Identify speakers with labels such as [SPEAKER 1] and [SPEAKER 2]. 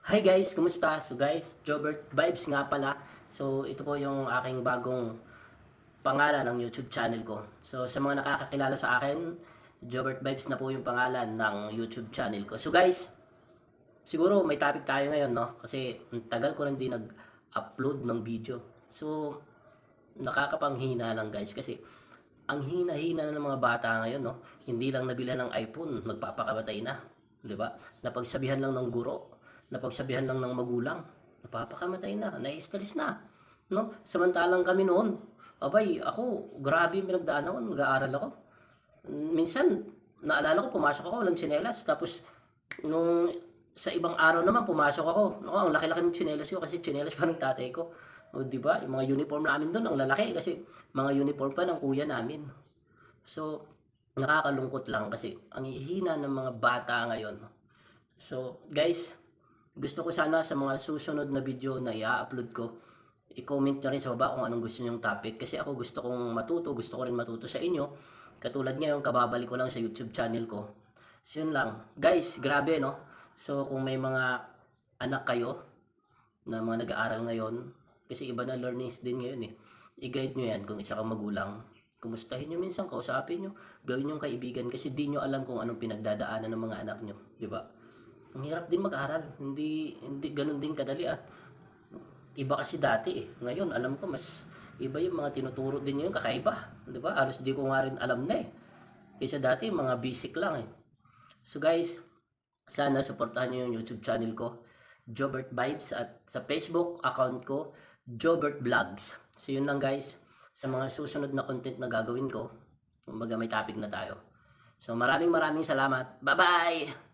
[SPEAKER 1] Hi guys, kumusta? So guys, Jobert Vibes nga pala. So ito po yung aking bagong pangalan ng YouTube channel ko. So sa mga nakakakilala sa akin, Jobert Vibes na po yung pangalan ng YouTube channel ko. So guys, siguro may topic tayo ngayon, no? Kasi tagal ko rin din nag-upload ng video. So nakakapanghina lang guys kasi ang hina-hina na ng mga bata ngayon, no? Hindi lang nabilan ng iPhone, magpapakamatay na. 'Di ba? Napagsabihan lang ng guro, napagsabihan lang ng magulang, napapakamatay na, nai-stress na. No? Samantalang kami noon, abay, ako, grabe yung pinagdaanan ko, nag-aaral ako. Minsan, naalala ko, pumasok ako, walang tsinelas. Tapos, nung sa ibang araw naman, pumasok ako. No, ang laki-laki ng tsinelas ko kasi tsinelas pa ng tatay ko. O, di ba? Yung mga uniform namin doon, ang lalaki kasi mga uniform pa ng kuya namin. So, nakakalungkot lang kasi ang hihina ng mga bata ngayon. So, guys, gusto ko sana sa mga susunod na video na i-upload ko, i-comment nyo rin sa baba kung anong gusto nyong topic. Kasi ako gusto kong matuto, gusto ko rin matuto sa inyo. Katulad ngayon, kababalik ko lang sa YouTube channel ko. So, yun lang. Guys, grabe, no? So, kung may mga anak kayo na mga nag-aaral ngayon, kasi iba na learnings din ngayon eh. I-guide nyo yan kung isa kang magulang. Kumustahin nyo minsan, kausapin nyo, gawin yung kaibigan kasi di nyo alam kung anong pinagdadaanan ng mga anak nyo. Ba? Ang hirap din mag-aral. Hindi, hindi ganun din kadali ah. Iba kasi dati eh. Ngayon, alam ko mas iba yung mga tinuturo din ngayon, kakaiba. Di ba? Halos di ko nga rin alam na eh. Kaysa dati, mga basic lang eh. So guys, sana supportahan nyo yung YouTube channel ko, Jobert Vibes, at sa Facebook account ko, Jobert Vlogs. So yun lang guys, sa mga susunod na content na gagawin ko, kumbaga may topic na tayo. So maraming maraming salamat. Bye-bye!